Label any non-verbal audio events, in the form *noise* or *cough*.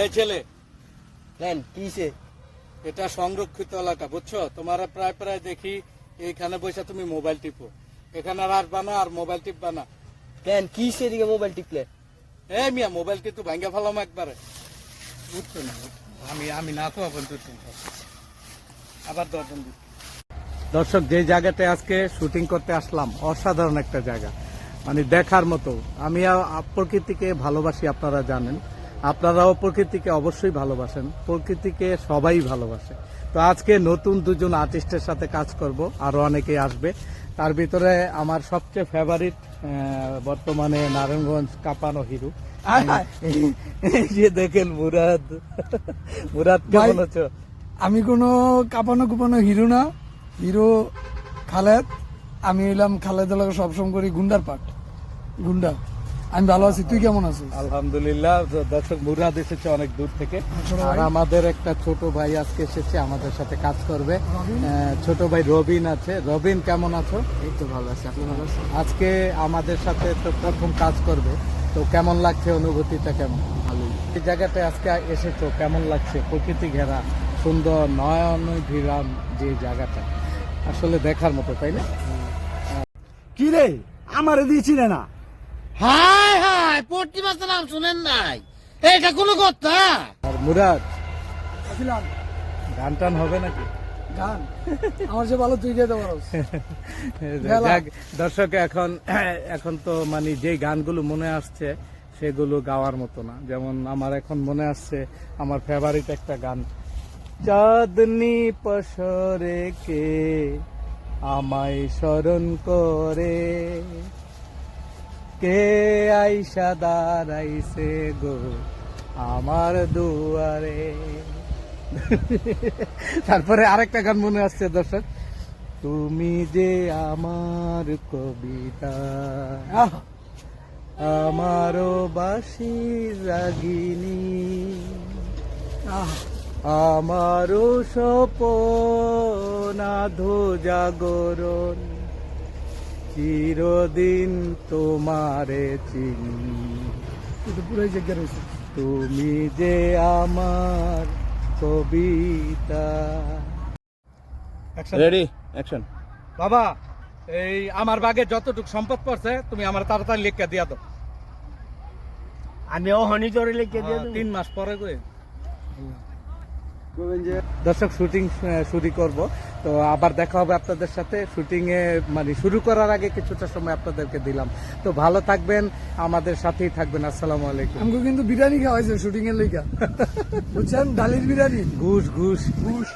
এই ছেলে। কেন কিসে? এটা সংরক্ষিত এলাকা বুঝছ? তোমার প্রায় প্রায় দেখি এইখানে বসে তুমি মোবাইল টিপো। এখানে আর আসবা না আর মোবাইল টিপবা না। কেন কিসে দিকে মোবাইল টিপলে? এই মিয়া মোবাইল কিন্তু ভাঙ্গা ফেলাম একবারে। উঠতো না আমি আমি না তো এখন তুই আবার দর্জন দর্শক যে জায়গাতে আজকে শুটিং করতে আসলাম অসাধারণ একটা জায়গা। মানে দেখার মতো। আমি প্রকৃতিকে ভালোবাসি আপনারা জানেন। আপনারাও প্রকৃতিকে অবশ্যই ভালোবাসেন। প্রকৃতিকে সবাই ভালোবাসে। তো আজকে নতুন দুজন আর্টিস্টের সাথে কাজ করব আরও অনেকেই আসবে। তার ভিতরে আমার সবচেয়ে ফেভারিট বর্তমানে নারায়ণগঞ্জ কাপানো হিরো। যে দেখেন মুরাদ। মুরাদ কেমন আছো? আমি কোনো কাঁপানো কুপানো হিরো না। হিরো খালেদ। আমি এলাম খালেদের লগে সবসময় করি গুন্ডার পাট গুন্ডা। আমি ভালো আছি। তুই কেমন আছিস? আলহামদুলিল্লাহ দর্শক মুরাদ এসেছে অনেক দূর থেকে। আর আমাদের একটা ছোট ভাই আজকে এসেছে আমাদের সাথে কাজ করবে। ছোট ভাই রবিন আছে। রবিন কেমন আছো? এই তো ভালো আছি আপনি ভালো আছেন? আজকে আমাদের সাথে তো প্রথম কাজ করবে তো কেমন লাগছে অনুভূতিটা কেমন? ভালো এই জায়গাতে আজকে এসেছ কেমন লাগছে? প্রকৃতি ঘেরা সুন্দর নয়ন ভিরাম যে জায়গাটা আসলে দেখার মতো তাই না? কি রে? আমারে দিয়েছিলে না। হাই হাই পট্টি মাছের নাম শুনেন নাই। এটা কোনো কথা? আর মুরাদ আসিলাম গান টান হবে নাকি? গান আমার যে ভালো তুই যেতে *laughs* যাক, দর্শক এখন এখন তো মানে যে গানগুলো মনে আসছে সেগুলো গাওয়ার মতো না। যেমন আমার এখন মনে আসছে আমার ফেভারিট একটা গান। চাঁদনি পসরে কে আমায় স্মরণ করে? কে আইসা দাঁড়াইছে গো আমার দুয়ারে? তারপরে আরেকটা গান মনে আসছে, দর্শক। তুমি যে আমার কবিতা আমারও বাসি রাগিনী আমারও সপনাধো জাগরণ। চিরদিন তোমারে চিনি। তুই তো রয়েছে। তুমি যে আমার কবিতা। রেডি অ্যাকশন বাবা এই আমার বাগে যতটুকু সম্পদ পড়ছে তুমি আমার তাড়াতাড়ি লিখে দিয়া দাও। আমি ও হনি জোরে লিখে দিয়ে তিন মাস পরে গো। দর্শক শুটিং শুরু করব। তো আবার দেখা হবে আপনাদের সাথে। শুটিং এ মানে শুরু করার আগে কিছুটা সময় আপনাদেরকে দিলাম। তো ভালো থাকবেন আমাদের সাথেই থাকবেন। আসসালামু আলাইকুম। আমাকে কিন্তু বিরিয়ানি খাওয়াইছে শুটিং এর লইকা *laughs* বুঝছেন? ডালির বিরিয়ানি। ঘুষ ঘুষ। ঘুষ।